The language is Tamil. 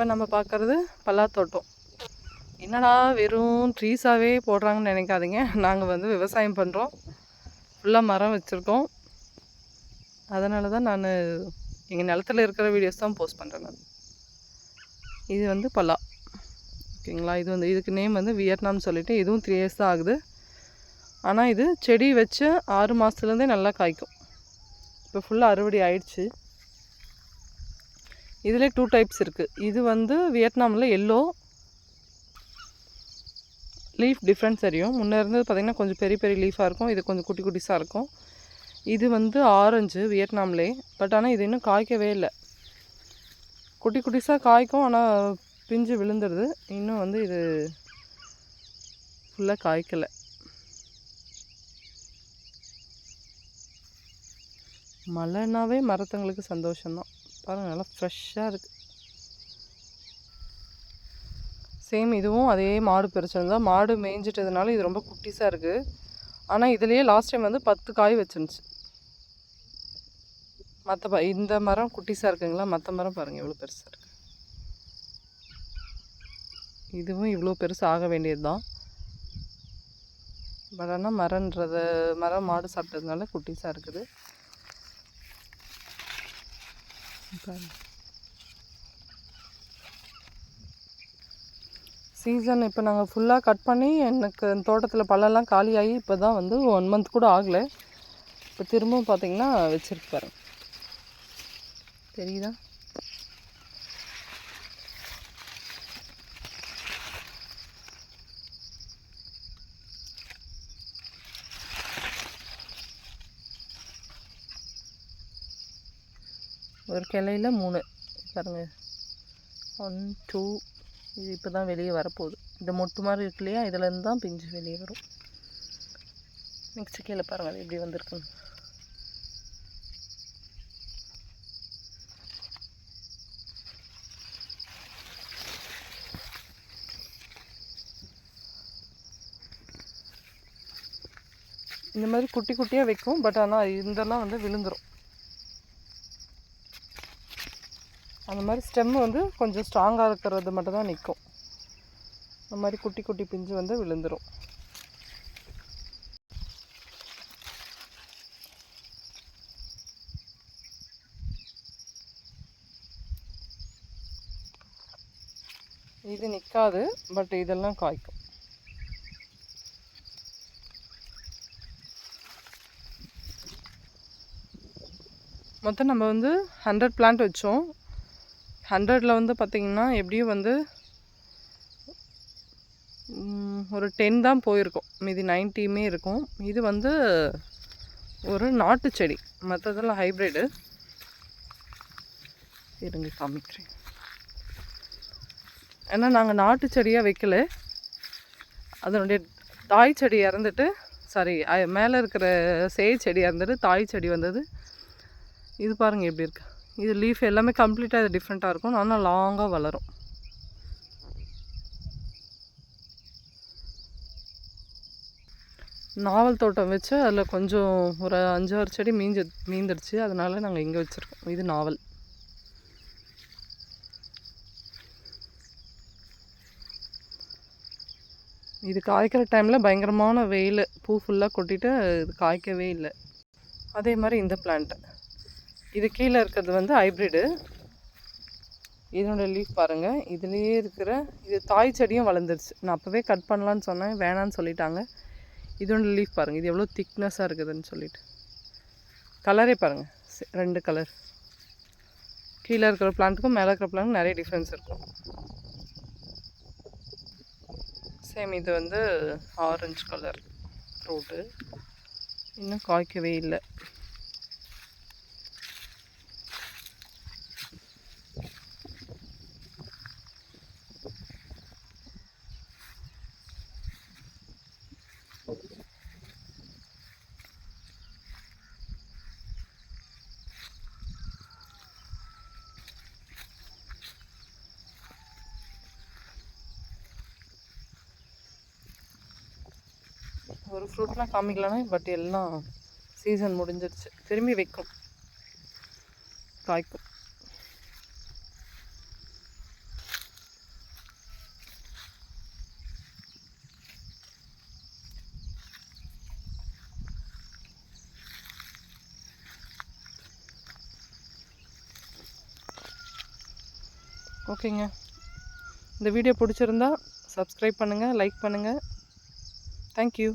இப்போ நம்ம பார்க்குறது பல்லாத்தோட்டம் என்னடா வெறும் ட்ரீஸாகவே போடுறாங்கன்னு நினைக்காதீங்க. நாங்கள் வந்து விவசாயம் பண்ணுறோம் ஃபுல்லாக மரம் வச்சுருக்கோம். அதனால தான் நான் எங்கள் நிலத்துல இருக்கிற வீடியோஸ் தான் போஸ்ட் பண்ணுறேன் நான். இது வந்து பல்லா ஓகேங்களா? இது வந்து இதுக்கு நேம் வந்து வியட்நாம் சொல்லிவிட்டு இதுவும் த்ரீ இயர்ஸ் தான் ஆகுது. ஆனால் இது செடி வச்சு ஆறு மாதத்துலேருந்தே நல்லா காய்க்கும். இப்போ ஃபுல்லாக அறுவடை ஆயிடுச்சு. இதில் டூ டைப்ஸ் இருக்குது இது வந்து வியட்நாமில் எல்லோ லீஃப் டிஃப்ரென்ஸ் தெரியும் முன்னே இருந்தது பார்த்திங்கன்னா கொஞ்சம் பெரிய பெரிய லீஃபாக இருக்கும். இது கொஞ்சம் குட்டி குட்டிஸாக இருக்கும். இது வந்து ஆரஞ்சு வியட்நாம்லே. பட் ஆனால் இது இன்னும் காய்க்கவே இல்லை. குட்டி குட்டிஸாக காய்க்கும் ஆனால் பிஞ்சு விழுந்துடுது இன்னும் வந்து இது ஃபுல்லாக காய்க்கலை. மழைனாவே மரத்துங்களுக்கு சந்தோஷம்தான். பாருங்கள் நல்லா ஃப்ரெஷ்ஷாக இருக்குது சேம் இதுவும் அதே மாடு பிரிச்சிருந்தா மாடு மேய்ஞ்சிட்டதுனால இது ரொம்ப குட்டிஸாக இருக்குது ஆனால் இதுலேயே லாஸ்ட் டைம் வந்து பத்து காய் வச்சிருந்துச்சு. மற்ற ப இந்த மரம் குட்டிஸாக இருக்குங்களா? மற்ற மரம் பாருங்கள் எவ்வளோ பெருசாக இருக்குது இதுவும் இவ்வளோ பெருசு ஆக வேண்டியது தான் பட் ஆனால் மரன்றத மரம் மாடு சாப்பிட்டதுனால குட்டிஸாக இருக்குது. சீசன் இப்போ நாங்கள் ஃபுல்லாக கட் பண்ணி எனக்கு தோட்டத்தில் பழம்லாம் காலியாகி இப்போ தான் வந்து ஒன் மந்த் கூட ஆகலை. இப்போ திரும்பவும் பார்த்தீங்கன்னா வச்சுருப்பாரு தெரியுதா? ஒரு கிளையில மூணு. பாருங்கள் ஒன் டூ இது இப்போ தான் வெளியே வரப்போகுது. இந்த மொட்டு மாதிரி இருக்கு இல்லையா? இதுலேருந்து தான் பிஞ்சு வெளியே வரும். நெக்ஸ்ட் கீழே பாருங்கள் அது எப்படி வந்திருக்குன்னு. இந்த மாதிரி குட்டி குட்டியாக வைக்கும் பட் ஆனால் இதெல்லாம் வந்து விழுந்துடும் அந்த மாதிரி ஸ்டெம் வந்து கொஞ்சம் ஸ்ட்ராங்காக இருக்கிறது மட்டும் தான் நிற்கும் அந்த மாதிரி குட்டி குட்டி பிஞ்சு வந்து விழுந்துடும் இது நிற்காது பட் இதெல்லாம் காய்க்கும். மொத்தம் நம்ம வந்து ஹண்ட்ரட் பிளான்ட் வச்சோம். ஹண்ட்ரடில் வந்து பார்த்திங்கன்னா எப்படியும் வந்து ஒரு டென் தான் போயிருக்கும். மீதி நைன்ட்டியுமே இருக்கும். இது வந்து ஒரு நாட்டு செடி. மற்றதெல்லாம் ஹைப்ரிடு. இருங்க காமிக்கிறேன். ஏன்னா நாங்கள் நாட்டு செடியாக வைக்கல. அதனுடைய தாய் செடி இறந்துட்டு சாரி மேலே இருக்கிற சேய் செடி இறந்துட்டு தாய் செடி வந்தது. இது பாருங்கள் எப்படி இருக்கு. இது லீஃப் எல்லாமே கம்ப்ளீட்டாக இது டிஃப்ரெண்ட்டாக இருக்கும். ஆனால் லாங்காக வளரும். நாவல் தோட்டம் வச்சு அதில் கொஞ்சம் ஒரு அஞ்சாறு செடி மீஞ்சு மீந்துடுச்சு. அதனால் நாங்கள் இங்கே வச்சுருக்கோம். இது நாவல். இது காய்க்கிற டைமில் பயங்கரமான வெயில். பூ ஃபுல்லாக கொட்டிட்டு இது காய்க்கவே இல்லை. அதே மாதிரி இந்த பிளான்ட்டு இது கீழே இருக்கிறது வந்து ஹைப்ரிடு இதனோட லீஃப் பாருங்கள் இதுலேயே இருக்கிற இது தாய் செடியும் வளர்ந்துருச்சு. நான் அப்போவே கட் பண்ணலான்னு சொன்னேன். வேணான்னு சொல்லிட்டாங்க. இதோட லீஃப் பாருங்கள் இது எவ்வளோ திக்னஸாக இருக்குதுன்னு சொல்லிட்டு. கலரே பாருங்கள் ரெண்டு கலர் கீழே இருக்கிற பிளான்ட்டுக்கும் மேலே இருக்கிற பிளான்ட் நிறைய டிஃப்ரென்ஸ் இருக்கும். சேம் இது வந்து ஆரஞ்சு கலர் ஃப்ரூட்டு இன்னும் காய்க்கவே இல்லை. ஒரு ஃப்ரூட்லாம் காமிக்கலாமே பட் எல்லாம் சீசன் முடிஞ்சிருச்சு. திரும்பி வைக்கும். காய்க்கும். ஓகேங்க. இந்த வீடியோ பிடிச்சிருந்தா சப்ஸ்கிரைப் பண்ணுங்கள் லைக் பண்ணுங்கள் தேங்க்யூ